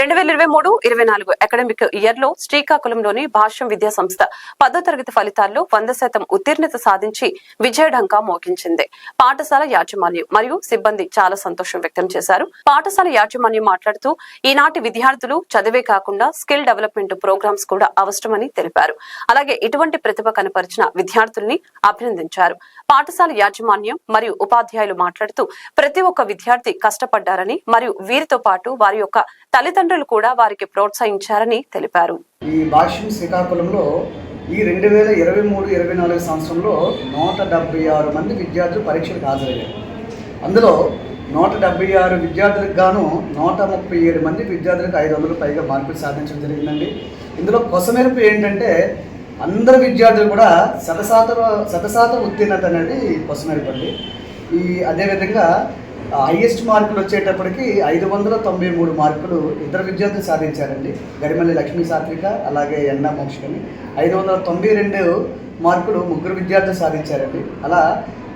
రెండు వేల ఇరవై మూడు ఇరవై నాలుగు అకాడమిక్ ఇయర్లో శ్రీకాకుళంలోని భాష్యం విద్యా సంస్థ పదో తరగతి ఫలితాల్లో వంద శాతం ఉత్తీర్ణత సాధించి విజయఢంకా మోగించింది. పాఠశాల యాజమాన్యం మరియు సిబ్బంది చాలా సంతోషం వ్యక్తం చేశారు. పాఠశాల యాజమాన్యం మాట్లాడుతూ ఈనాటి విద్యార్థులు చదివే కాకుండా స్కిల్ డెవలప్మెంట్ ప్రోగ్రామ్స్ కూడా అవసరమని తెలిపారు. అలాగే ఇటువంటి ప్రతిభ కనపరిచిన విద్యార్థుల్ని అభినందించారు. పాఠశాల యాజమాన్యం మరియు ఉపాధ్యాయులు మాట్లాడుతూ ప్రతి ఒక్క విద్యార్థి కష్టపడ్డారని మరియు వీరితో పాటు వారి యొక్క తల్లిదండ్రులు కూడా వారికి ప్రోత్సహించారని తెలిపారు. ఈ భాష్యం శ్రీకాకుళంలో ఈ రెండు వేల ఇరవై మూడు ఇరవై నాలుగు సంవత్సరంలో నూట డెబ్బై ఆరు మంది విద్యార్థులు పరీక్షలకు హాజరయ్యారు. అందులో నూట డెబ్బై ఆరు విద్యార్థులకు గాను నూట ముప్పై ఏడు మంది విద్యార్థులకు ఐదు వందలు పైగా మార్కులు సాధించడం జరిగిందండి. ఇందులో కొసమెరుపు ఏంటంటే అందరు విద్యార్థులు కూడా శతశాతం శతశాతం ఉత్తీర్ణత అనేది కొసమెరుపు అండి. ఈ అదేవిధంగా హైయెస్ట్ మార్కులు వచ్చేటప్పటికి ఐదు వందల తొంభై మూడు మార్కులు ఇద్దరు విద్యార్థులు సాధించారండి. గడిమల్లి లక్ష్మీ సాత్విక అలాగే ఎన్న మోక్షని ఐదు వందల తొంభై రెండు మార్కులు ముగ్గురు విద్యార్థులు సాధించారండి. అలా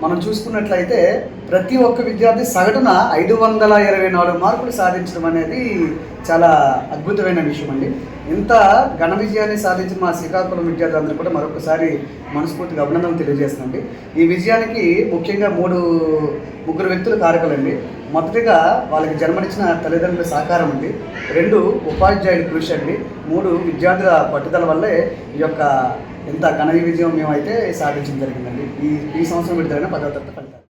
మనం చూసుకున్నట్లయితే ప్రతి ఒక్క విద్యార్థి సగటున ఐదు వందల ఇరవై నాలుగు మార్కులు సాధించడం అనేది చాలా అద్భుతమైన విషయం అండి. ఇంత ఘన విజయాన్ని సాధించిన మా శ్రీకాకుళం విద్యార్థులందరూ కూడా మరొకసారి మనస్ఫూర్తిగా అభినందనలు తెలియజేస్తున్నాండి ఈ విజయానికి ముఖ్యంగా మూడు ముగ్గురు వ్యక్తులు కారకులండి. మొదటిగా వాళ్ళకి జన్మనిచ్చిన తల్లిదండ్రుల సహకారం ఉంది. రెండు ఉపాధ్యాయుల కృషి అండి. మూడు విద్యార్థుల పట్టుదల వల్లే ఈ యొక్క ఇంత ఘన విజయం మేమైతే సాధించడం జరిగిందండి. ఈ ఈ సంవత్సరం విడుదలైన పదవ తరగతి ఫలితాలు.